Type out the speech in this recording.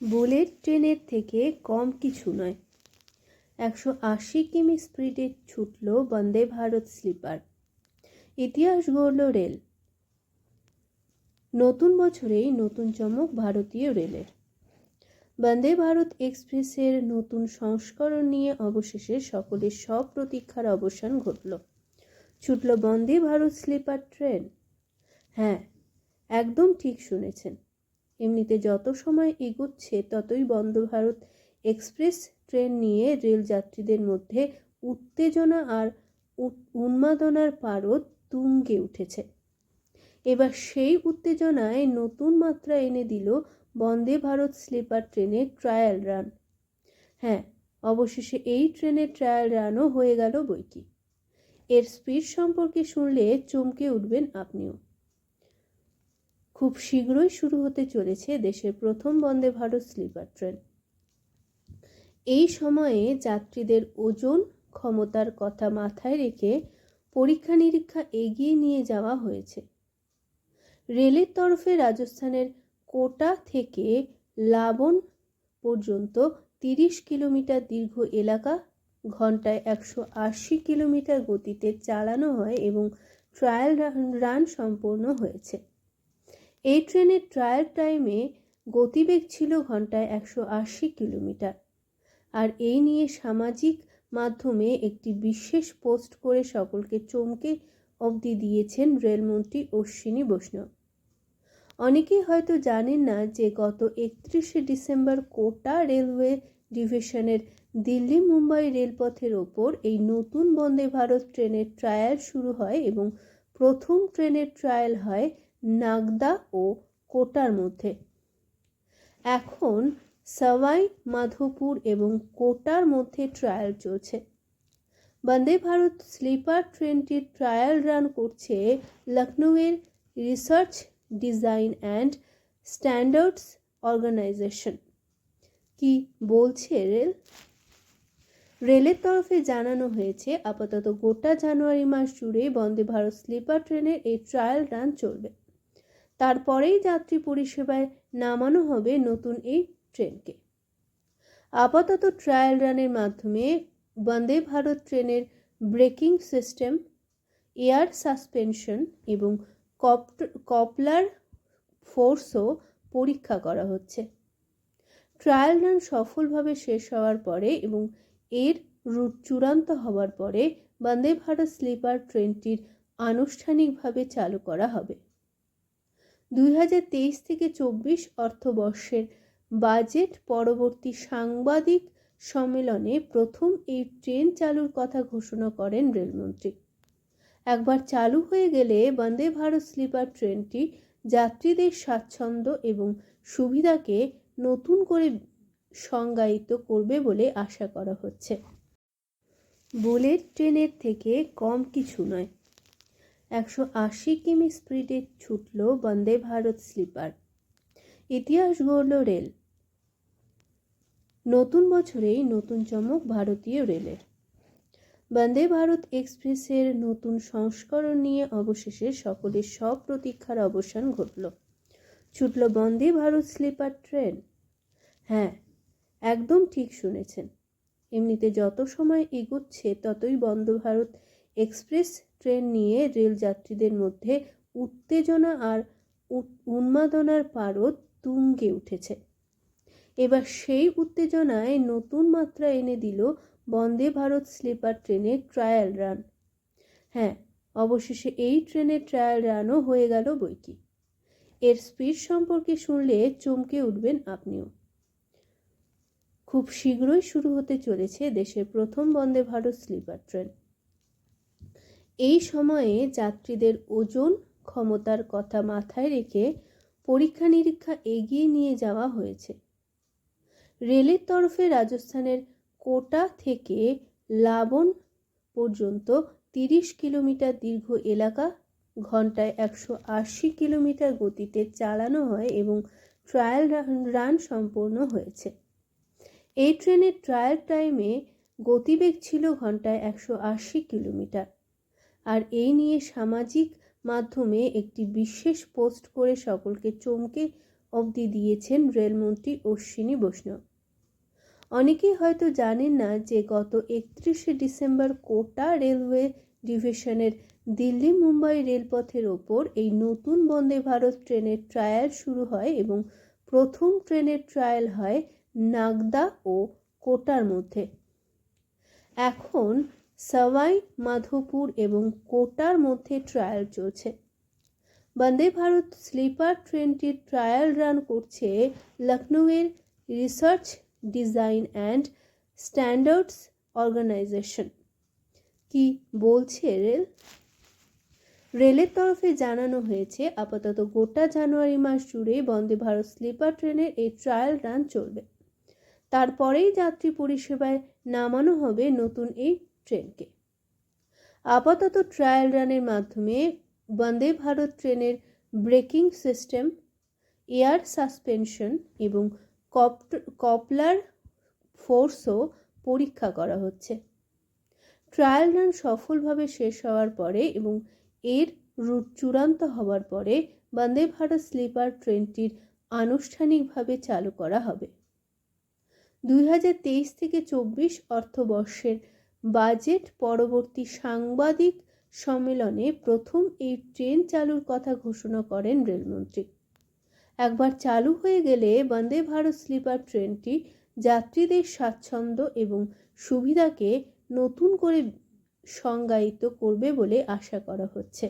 Bullet ট্রেনের থেকে কম কিছু নয়। একশো আশি কিমি স্পিডে ছুটল বন্দে ভারত স্লিপার। ইতিহাস গড়ল রেল। নতুন বছরেই নতুন চমক ভারতীয় রেলের। বন্দে ভারত এক্সপ্রেসের নতুন সংস্করণ নিয়ে অবশেষে সকলের সব প্রতীক্ষার অবসান ঘটল। ছুটল বন্দে ভারত স্লিপার ট্রেন। হ্যাঁ একদম ঠিক শুনেছেন। এমনিতে যত সময় এগোচ্ছে, ততই বন্দে ভারত এক্সপ্রেস ট্রেন নিয়ে রেল যাত্রীদের মধ্যে উত্তেজনা আর উন্মাদনার পারদ তুঙ্গে উঠেছে। এবার সেই উত্তেজনায় নতুন মাত্রা এনে দিল বন্দে ভারত স্লিপার ট্রেনের ট্রায়াল রান। হ্যাঁ অবশেষে এই ট্রেনের ট্রায়াল রানও হয়ে গেল বইকি। এর স্পিড সম্পর্কে শুনলে চমকে উঠবেন আপনিও। খুব শীঘ্রই শুরু হতে চলেছে দেশের প্রথম বন্দে ভারত স্লিপার ট্রেন। এই সময়ে যাত্রীদের ওজন, ক্ষমতার কথা মাথায় রেখে পরীক্ষা নিরীক্ষা এগিয়ে নিয়ে যাওয়া হয়েছে। রেলের তরফে রাজস্থানের কোটা থেকে লাবণ পর্যন্ত তিরিশ কিলোমিটার দীর্ঘ এলাকা, ঘন্টায় একশো আশি কিলোমিটার গতিতে চালানো হয় এবং ট্রায়াল রান সম্পন্ন হয়েছে। এই ট্রেনের ট্রায়াল টাইমে গতিবেগ ছিল ঘন্টায় একশো আশি কিলোমিটার। আর এই নিয়ে সামাজিক মাধ্যমে একটি বিশেষ পোস্ট করে সকলকে চমকে অবধি দিয়েছেন রেলমন্ত্রী অশ্বিনী বৈষ্ণব। অনেকেই হয়তো জানেন না যে গত একত্রিশে ডিসেম্বর কোটা রেলওয়ে ডিভিশনের দিল্লি মুম্বাই রেলপথের ওপর এই নতুন বন্দে ভারত ট্রেনের ট্রায়াল শুরু হয় এবং প্রথম ট্রেনের ট্রায়াল হয় নাগদা ও কোটার মধ্যে। এখন সাওয়াই মাধোপুর এবং কোটার মধ্যে ট্রায়াল চলছে। বন্দে ভারত স্লিপার ট্রেনটির ট্রায়াল রান করছে লখনৌয়ের research design and standards organisation কি বলছে রেল? রেলের তরফে জানানো হয়েছে, আপাতত গোটা জানুয়ারি মাস জুড়ে বন্দে ভারত স্লিপার ট্রেনের এই ট্রায়াল রান চলবে। তারপরেই যাত্রী পরিষেবায় নামানো হবে নতুন এই ট্রেনকে। আপাতত ট্রায়াল রানের মাধ্যমে বন্দে ভারত ট্রেনের ব্রেকিং সিস্টেম এয়ার সাসপেনশন এবং কপলার ফোর্সও পরীক্ষা করা হচ্ছে। ট্রায়াল রান সফলভাবে শেষ হওয়ার পরে এবং এর রুট চূড়ান্ত হওয়ার পরে বন্দে ভারত স্লিপার ট্রেনটির আনুষ্ঠানিকভাবে চালু করা হবে। দুই হাজার তেইশ থেকে চব্বিশ অর্থবর্ষের বাজেট পরবর্তী সাংবাদিক সম্মেলনে প্রথম এই ট্রেন চালুর কথা ঘোষণা করেন রেলমন্ত্রী। একবার চালু হয়ে গেলে বন্দে ভারত স্লিপার ট্রেনটি যাত্রীদের স্বাচ্ছন্দ্য এবং সুবিধাকে নতুন করে সংজ্ঞায়িত করবে বলে আশা করা হচ্ছে। বুলেট ট্রেনের থেকে কম কিছু নয়। একশো আশি কিমি স্পিডে ছুটল বন্দে ভারত স্লিপার। ইতিহাস গড়ল রেল। নতুন বছরেই নতুন চমক ভারতীয় রেলের। বন্দে ভারত এক্সপ্রেসের নতুন সংস্করণ নিয়ে অবশেষে সকলের সব প্রতীক্ষার অবসান ঘটল। ছুটল বন্দে ভারত স্লিপার ট্রেন। হ্যাঁ একদম ঠিক শুনেছেন। এমনিতে যত সময় এগোচ্ছে, ততই বন্দে ভারত এক্সপ্রেস ট্রেন নিয়ে রেল যাত্রীদের মধ্যে উত্তেজনা আর উন্মাদনার পারদ তুঙ্গে উঠেছে। এবার সেই উত্তেজনায় নতুন মাত্রা এনে দিল বন্দে ভারত স্লিপার ট্রেনের ট্রায়াল রান। হ্যাঁ অবশেষে এই ট্রেনের ট্রায়াল রানও হয়ে গেল বইকি। এর স্পিড সম্পর্কে শুনলে চমকে উঠবেন আপনিও। খুব শীঘ্রই শুরু হতে চলেছে দেশের প্রথম বন্দে ভারত স্লিপার ট্রেন। এই সময়ে যাত্রীদের ওজন ক্ষমতার কথা মাথায় রেখে পরীক্ষা নিরীক্ষা এগিয়ে নিয়ে যাওয়া হয়েছে। রেলের তরফে রাজস্থানের কোটা থেকে লাবণ পর্যন্ত তিরিশ কিলোমিটার দীর্ঘ এলাকা, ঘন্টায় একশো আশি কিলোমিটার গতিতে চালানো হয় এবং ট্রায়াল রান সম্পূর্ণ হয়েছে। এই ট্রেনের ট্রায়াল টাইমে গতিবেগ ছিল ঘন্টায় একশো আশি কিলোমিটার। আর এই নিয়ে সামাজিক মাধ্যমে একটি বিশেষ পোস্ট করে সকলকে চমকে অবধি দিয়েছেন রেলমন্ত্রী অশ্বিনী বৈষ্ণব। অনেকেই হয়তো জানেন না যে গত একত্রিশে ডিসেম্বর কোটা রেলওয়ে ডিভিশনের দিল্লি মুম্বাই রেলপথের ওপর এই নতুন বন্দে ভারত ট্রেনের ট্রায়াল শুরু হয় এবং প্রথম ট্রেনের ট্রায়াল হয় নাগদা ও কোটার মধ্যে। এখন সাওয়াই মাধোপুর এবং কোটার মধ্যে ট্রায়াল চলছে বন্দে ভারত স্লিপার ট্রেনটির ট্রায়াল রান করছে লখনৌয়ের research design and standards organisation কি বলছে রেল রেলের তরফে জানানো হয়েছে, আপাতত গোটা জানুয়ারি মাস জুড়ে বন্দে ভারত স্লিপার ট্রেনের এই ট্রায়াল রান চলবে। তারপরেই যাত্রী পরিষেবায় নামানো হবে নতুন এই ট্রেনকে। আপাতত ট্রায়াল রানের মাধ্যমে বন্দে ভারত ট্রেনের ব্রেকিং সিস্টেম এয়ার সাসপেনশন এবং কপলার ফোর্সও পরীক্ষা করা হচ্ছে। ট্রায়াল রান সফলভাবে শেষ হওয়ার পরে এবং এর রুট চূড়ান্ত হওয়ার পরে বন্দে ভারত স্লিপার ট্রেনটির আনুষ্ঠানিকভাবে চালু করা হবে। দুই হাজার তেইশ থেকে চব্বিশ অর্থবর্ষের বাজেট পরবর্তী সাংবাদিক সম্মেলনে প্রথম এই ট্রেন চালুর কথা ঘোষণা করেন রেলমন্ত্রী। একবার চালু হয়ে গেলে বন্দে ভারত স্লিপার ট্রেনটি যাত্রীদের স্বাচ্ছন্দ্য এবং সুবিধাকে নতুন করে সংজ্ঞায়িত করবে বলে আশা করা হচ্ছে।